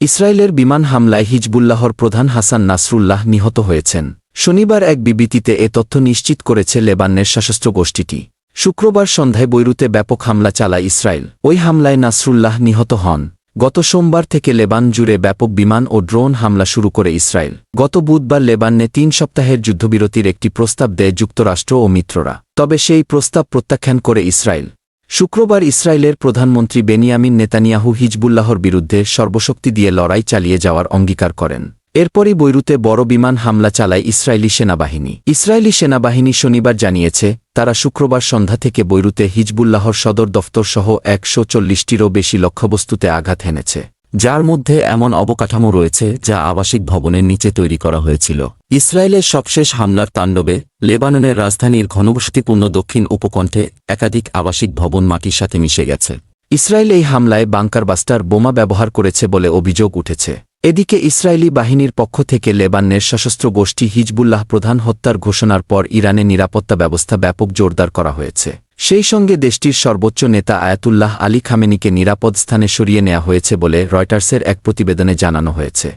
ইসরায়েলের বিমান হামলায় হিজবুল্লাহর প্রধান হাসান নাসরুল্লাহ নিহত হয়েছেন। শনিবার এক বিবৃতিতে এ তথ্য নিশ্চিত করেছে লেবাননের সশস্ত্র গোষ্ঠীটি। শুক্রবার সন্ধ্যায় বৈরুতে ব্যাপক হামলা চালায় ইসরায়েল। ওই হামলায় নাসরুল্লাহ নিহত হন। গত সোমবার থেকে লেবান জুড়ে ব্যাপক বিমান ও ড্রোন হামলা শুরু করে ইসরায়েল। গত বুধবার লেবাননে তিন সপ্তাহের যুদ্ধবিরতির একটি প্রস্তাব দেয় যুক্তরাষ্ট্র ও মিত্ররা। তবে সেই প্রস্তাব প্রত্যাখ্যান করে ইসরায়েল। শুক্রবার ইসরায়েলের প্রধানমন্ত্রী বেনিয়ামিন নেতানিয়াহু হিজবুল্লাহর বিরুদ্ধে সর্বশক্তি দিয়ে লড়াই চালিয়ে যাওয়ার অঙ্গীকার করেন। এরপরই বৈরুতে বড় বিমান হামলা চালায় ইসরায়েলি সেনাবাহিনী। ইসরায়েলি সেনাবাহিনী শনিবার জানিয়েছে, তারা শুক্রবার সন্ধ্যা থেকে বৈরুতে হিজবুল্লাহর সদর দফতরসহ একশো চল্লিশটিরও বেশি লক্ষ্যবস্তুতে আঘাত হেনেছে। যার মধ্যে এমন অবকাঠামো রয়েছে যা আবাসিক ভবনের নিচে তৈরি করা হয়েছিল। ইসরায়েলের সবশেষ হামলার তাণ্ডবে লেবাননের রাজধানীর ঘনবসতিপূর্ণ দক্ষিণ উপকণ্ঠে একাধিক আবাসিক ভবন মাটির সাথে মিশে গেছে। ইসরায়েল এই হামলায় বাংকার বাস্টার বোমা ব্যবহার করেছে বলে অভিযোগ উঠেছে। এদিকে ইসরায়েলি বাহিনীর পক্ষ থেকে লেবাননের সশস্ত্র গোষ্ঠী হিজবুল্লাহ প্রধান হত্যার ঘোষণার পর ইরানে নিরাপত্তা ব্যবস্থা ব্যাপক জোরদার করা হয়েছে। সেই সঙ্গে দেশটির সর্বোচ্চ নেতা আয়াতুল্লাহ আলী খামেনিকে নিরাপদ স্থানে সরিয়ে নেওয়া হয়েছে বলে রয়টার্সের এক প্রতিবেদনে জানানো হয়েছে।